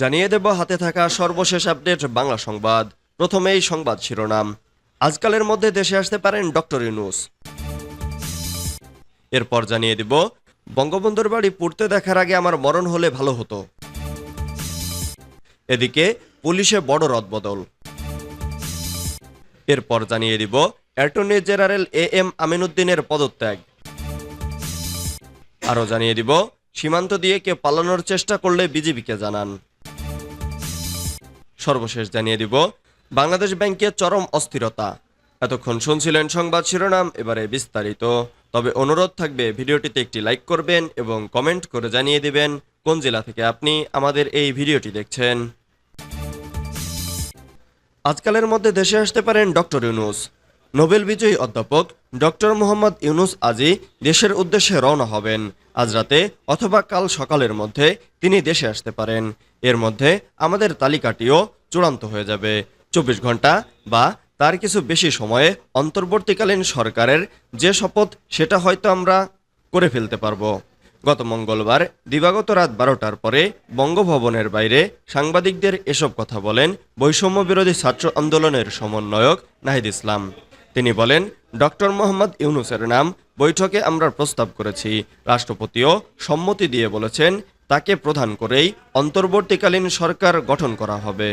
জানিয়ে দেব, হাতে থাকা সর্বশেষ আপডেট, বাংলা সংবাদ। প্রথমেই সংবাদ শিরোনাম। আজকালের মধ্যে দেশে আসতে পারেন ডক্টর ইউনুস। এরপর জানিয়ে দিব, বঙ্গবন্ধুর বাড়ি পড়তে দেখার আগে আমার মরণ হলে ভালো হতো। এদিকে, পুলিশে বড় রদবদল। এরপর জানিয়ে দিব, অ্যাটর্নি জেনারেল এ এম আমিনুদ্দিনের পদত্যাগ। আরও জানিয়ে দিব, সীমান্ত দিয়ে কেউ পালানোর চেষ্টা করলে বিজেপিকে জানান। সর্বশেষ জানিয়ে দিব, বাংলাদেশ ব্যাংকে চরম অস্থিরতা। এতক্ষণ শুনছিলেন সংবাদ শিরোনাম, এবারে বিস্তারিত। তবে অনুরোধ থাকবে, ভিডিওটিতে একটি লাইক করবেন এবং কমেন্ট করে জানিয়ে দিবেন কোন জেলা থেকে আপনি আমাদের এই ভিডিওটি দেখছেন। আজকালের মধ্যে দেশে আসতে পারেন ডক্টর ইউনুস। নোবেল বিজয়ী অধ্যাপক ডক্টর মোহাম্মদ ইউনুস আজি দেশের উদ্দেশ্যে রওনা হবেন। আজ রাতে অথবা কাল সকালের মধ্যে তিনি দেশে আসতে পারেন। এর মধ্যে আমাদের তালিকাটিও চূড়ান্ত হয়ে যাবে। চব্বিশ ঘণ্টা বা তার কিছু বেশি সময়ে অন্তর্বর্তীকালীন সরকারের যে শপথ, সেটা হয়তো আমরা করে ফেলতে পারব। গত মঙ্গলবার দিবাগত রাত বারোটার পরে বঙ্গভবনের বাইরে সাংবাদিকদের এসব কথা বলেন বৈষম্য বিরোধী ছাত্র আন্দোলনের সমন্বয়ক নাহিদ ইসলাম। তিনি বলেন, ডক্টর মোহাম্মদ ইউনুসের নাম বৈঠকে আমরা প্রস্তাব করেছি। রাষ্ট্রপতিও সম্মতি দিয়ে বলেছেন, তাকে প্রধান করেই অন্তর্বর্তীকালীন সরকার গঠন করা হবে।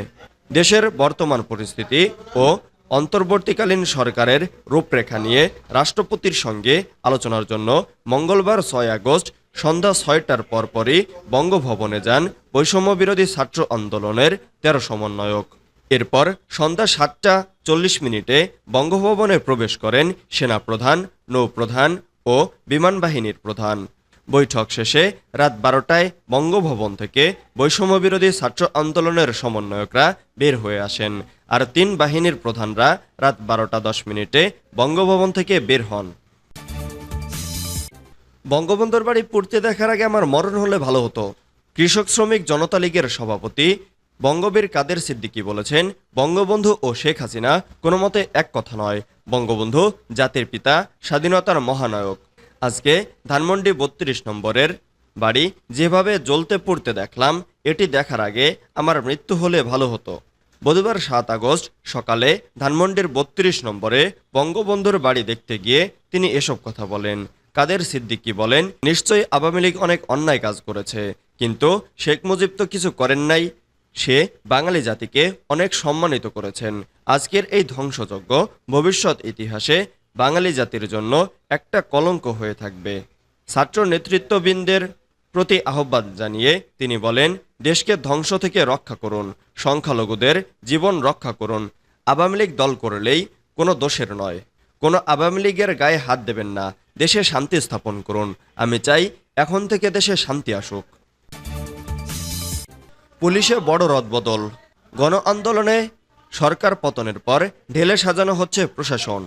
দেশের বর্তমান পরিস্থিতি ও অন্তর্বর্তীকালীন সরকারের রূপরেখা নিয়ে রাষ্ট্রপতির সঙ্গে আলোচনার জন্য মঙ্গলবার ছয় আগস্ট সন্ধ্যা ছয়টার পরপরই বঙ্গভবনে যান বৈষম্য বিরোধী ছাত্র আন্দোলনের তেরো সমন্বয়ক। এরপর সন্ধ্যা সাতটা চল্লিশ মিনিটে বঙ্গভবনে প্রবেশ করেন সেনাপ্রধান, নৌপ্রধান ও বিমান বাহিনীর প্রধান। বৈঠক শেষে রাত বারোটায় বঙ্গভবন থেকে বৈষম্য বিরোধী ছাত্র আন্দোলনের সমন্বয়করা বের হয়ে আসেন আর তিন বাহিনীর প্রধানরা রাত বারোটা দশ মিনিটে বঙ্গভবন থেকে বের হন। বঙ্গবন্ধুর বাড়ি পড়তে দেখার আগে আমার মরণ হলে ভালো হতো। কৃষক শ্রমিক জনতা লীগের সভাপতি বঙ্গবীর কাদের সিদ্দিকী বলেছেন, বঙ্গবন্ধু ও শেখ হাসিনা কোনো মতে এক কথা নয়। বঙ্গবন্ধু জাতির পিতা, স্বাধীনতার মহানায়ক। আজকে ধানমন্ডি বত্রিশ নম্বরের বাড়ি যেভাবে জ্বলতে পড়তে দেখলাম, এটি দেখার আগে আমার মৃত্যু হলে ভালো হতো। বুধবার সাত আগস্ট সকালে ধানমন্ডির বত্রিশ নম্বরে বঙ্গবন্ধুর বাড়ি দেখতে গিয়ে তিনি এসব কথা বলেন। কাদের সিদ্দিকী বলেন, নিশ্চয়ই আওয়ামী লীগ অনেক অন্যায় কাজ করেছে, কিন্তু শেখ মুজিব তো কিছু করেন নাই সে বাঙালি জাতিকে অনেক সম্মানিত করেছেন। আজকের এই ধ্বংসযজ্ঞ ভবিষ্যৎ ইতিহাসে বাঙালি জাতির জন্য একটা কলঙ্ক হয়ে থাকবে। ছাত্র নেতৃত্ববৃন্দের প্রতি আহ্বান জানিয়ে তিনি বলেন, দেশকে ধ্বংস থেকে রক্ষা করুন, সংখ্যালঘুদের জীবন রক্ষা করুন। আওয়ামী লীগ দল করলেই কোনো দোষের নয়। কোনো আওয়ামী লীগের গায়ে হাত দেবেন না। দেশে শান্তি স্থাপন করুন। আমি চাই এখন থেকে দেশে শান্তি আসুক। পুলিশে বড় রদবদল। গণ আন্দোলনে সরকার পতনের পর ঢেলে সাজানো হচ্ছে প্রশাসন।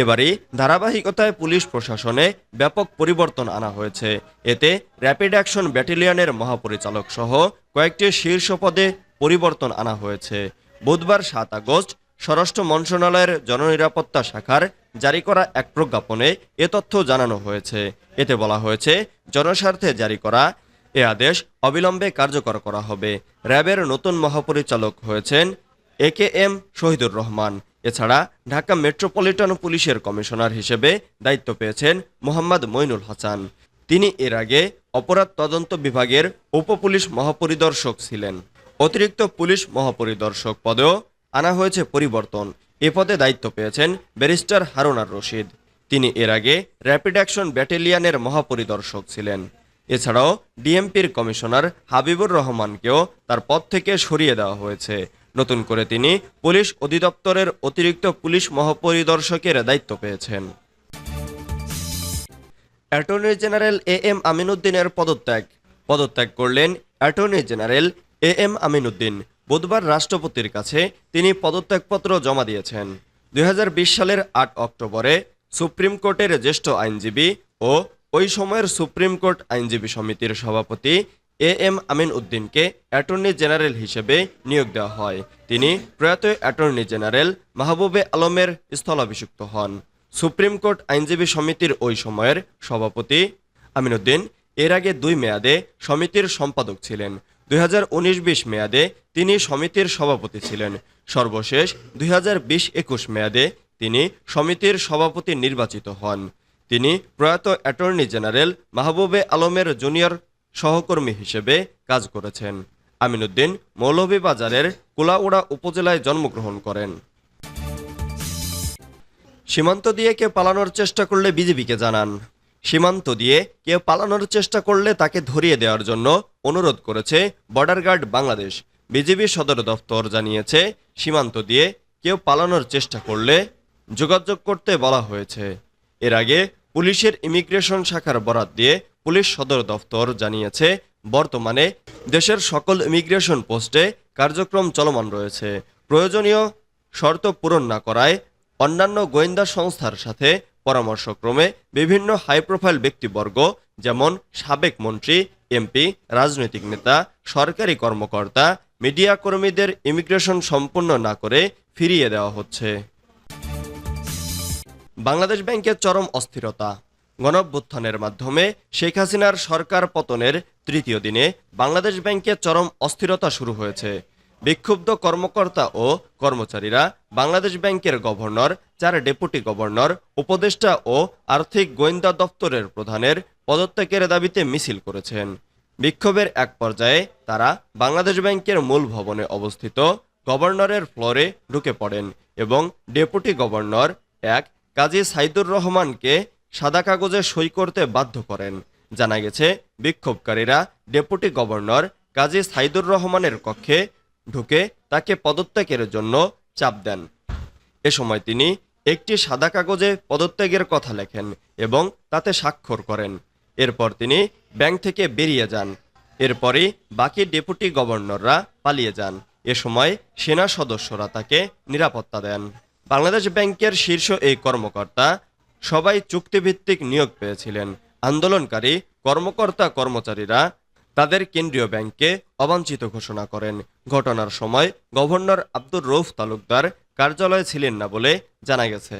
এবারই ধারাবাহিকতায় পুলিশ প্রশাসনে ব্যাপক পরিবর্তন আনা হয়েছে। এতে র্যাপিড অ্যাকশন ব্যাটালিয়নের মহাপরিচালক সহ কয়েকটি শীর্ষ পদে পরিবর্তন আনা হয়েছে। বুধবার সাত আগস্ট স্বরাষ্ট্র মন্ত্রণালয়ের জননিরাপত্তা শাখার জারি করা এক প্রজ্ঞাপনে এ তথ্য জানানো হয়েছে। এতে বলা হয়েছে, জনস্বার্থে জারি করা এ আদেশ অবিলম্বে কার্যকর করা হবে। র্যাবের নতুন মহাপরিচালক হয়েছেন A K M Shahidur Rahman. এছাড়া ঢাকা মেট্রোপলিটন পুলিশের কমিশনার হিসেবে দায়িত্ব পেয়েছেন মোহাম্মদ মইনুল হাসান। তিনি এর আগে অপরাধ তদন্ত বিভাগের উপপুলিশ মহাপরিদর্শক ছিলেন। অতিরিক্ত পুলিশ মহাপরিদর্শক পদেও আনা হয়েছে পরিবর্তন। এ পদে দায়িত্ব পেয়েছেন ব্যারিস্টার হারুনার রশিদ। তিনি এর আগে র্যাপিড অ্যাকশন ব্যাটালিয়নের মহাপরিদর্শক ছিলেন। এছাড়াও ডিএমপির কমিশনার হাবিবুর রহমানকেও তার পদ থেকে সরিয়ে দেওয়া হয়েছে। নতুন করে তিনি পুলিশ অধিদপ্তরের অতিরিক্ত পুলিশ মহাপরিদর্শকের দায়িত্ব পেয়েছেন। অ্যাটর্নি জেনারেল এ এম আমিনুদ্দিনের পদত্যাগ। পদত্যাগ করলেন attorney general A M Aminuddin. বুধবার রাষ্ট্রপতির কাছে তিনি পদত্যাগপত্র জমা দিয়েছেন। দুই হাজার বিশ সালের আট অক্টোবরে সুপ্রিম কোর্টের জ্যেষ্ঠ আইনজীবী ও ওই সময়ের সুপ্রিম কোর্ট আইনজীবী সমিতির সভাপতি এ এম আমিন উদ্দিনকে অ্যাটর্নি জেনারেল হিসেবে নিয়োগ দেওয়া হয়। তিনি প্রয়াত অ্যাটর্নি জেনারেল মাহবুবে আলমের স্থলাভিষিক্ত হন। সুপ্রিম কোর্ট আইনজীবী সমিতির ওই সময়ের সভাপতি আমিনুদ্দিন এর আগে দুই মেয়াদে সমিতির সম্পাদক ছিলেন। দুই হাজার উনিশ বিশ মেয়াদে তিনি সমিতির সভাপতি ছিলেন। সর্বশেষ দুই হাজার বিশ একুশ মেয়াদে তিনি সমিতির সভাপতি নির্বাচিত হন। তিনি প্রয়াত অ্যাটর্নি জেনারেল মাহবুবে আলমের জুনিয়র সহকর্মী হিসেবে কাজ করেছেন। আমিনুদ্দিন মৌলভীবাজারের কুলাউড়া উপজেলায় জন্মগ্রহণ করেন। সীমান্ত দিয়ে কেউ পালানোর চেষ্টা করলে বিজেপিকে জানান। সীমান্ত দিয়ে কেউ পালানোর চেষ্টা করলে তাকে ধরিয়ে দেওয়ার জন্য অনুরোধ করেছে বর্ডার গার্ড বাংলাদেশ। বিজেপি সদর দফতর জানিয়েছে, সীমান্ত দিয়ে কেউ পালানোর চেষ্টা করলে যোগাযোগ করতে বলা হয়েছে। এর আগে পুলিশের ইমিগ্রেশন শাখার বরাত দিয়ে পুলিশ সদর দফতর জানিয়েছে, বর্তমানে দেশের সকল ইমিগ্রেশন পোস্টে কার্যক্রম চলমান রয়েছে। প্রয়োজনীয় শর্ত পূরণ না করায় অন্যান্য গোয়েন্দা সংস্থার সাথে পরামর্শক্রমে বিভিন্ন হাই প্রোফাইল ব্যক্তিবর্গ, যেমন সাবেক মন্ত্রী, এমপি, রাজনৈতিক নেতা, সরকারি কর্মকর্তা, মিডিয়া কর্মীদের ইমিগ্রেশন সম্পূর্ণ না করে ফিরিয়ে দেওয়া হচ্ছে। বাংলাদেশ ব্যাংকের চরম অস্থিরতা। গণঅভ্যুত্থানের মাধ্যমে শেখ হাসিনার সরকার পতনের তৃতীয় দিনে বাংলাদেশ ব্যাংকে চরম অস্থিরতা শুরু হয়েছে। বিক্ষুব্ধ কর্মকর্তা ও কর্মচারীরা বাংলাদেশ ব্যাংকের গভর্নর চার ডেপুটি গভর্নর, উপদেষ্টা ও আর্থিক গোয়েন্দা দপ্তরের প্রধানের পদত্যাগের দাবিতে মিছিল করেছেন। বিক্ষোভের এক পর্যায়ে তারা বাংলাদেশ ব্যাংকের মূল ভবনে অবস্থিত গভর্নরের ফ্লোরে ঢুকে পড়েন এবং ডেপুটি গভর্নর এক কাজী সাইদুর রহমানকে সাদা কাগজে সই করতে বাধ্য করেন। জানা গেছে, বিক্ষোভকারীরা ডেপুটি গভর্নর কাজী সাইদুর রহমানের কক্ষে ঢুকে তাকে পদত্যাগের জন্য চাপ দেন। এ সময় তিনি একটি সাদা কাগজে পদত্যাগের কথা লেখেন এবং তাতে স্বাক্ষর করেন। এরপর তিনি ব্যাংক থেকে বেরিয়ে যান। এরপরই বাকি ডেপুটি গভর্নররা পালিয়ে যান। এ সময় সেনা সদস্যরা তাকে নিরাপত্তা দেন। বাংলাদেশ ব্যাংকের শীর্ষ এই কর্মকর্তা সবাই চুক্তিভিত্তিক নিয়োগ পেয়েছিলেন। আন্দোলনকারী, কর্মকর্তা, কর্মচারীরা তাদের কেন্দ্রীয় ব্যাংকে অবাঞ্ছিত ঘোষণা করেন। ঘটনার সময় গভর্নর আব্দুর রৌফ তালুকদার কার্যালয়ে ছিলেন না বলে জানা গেছে।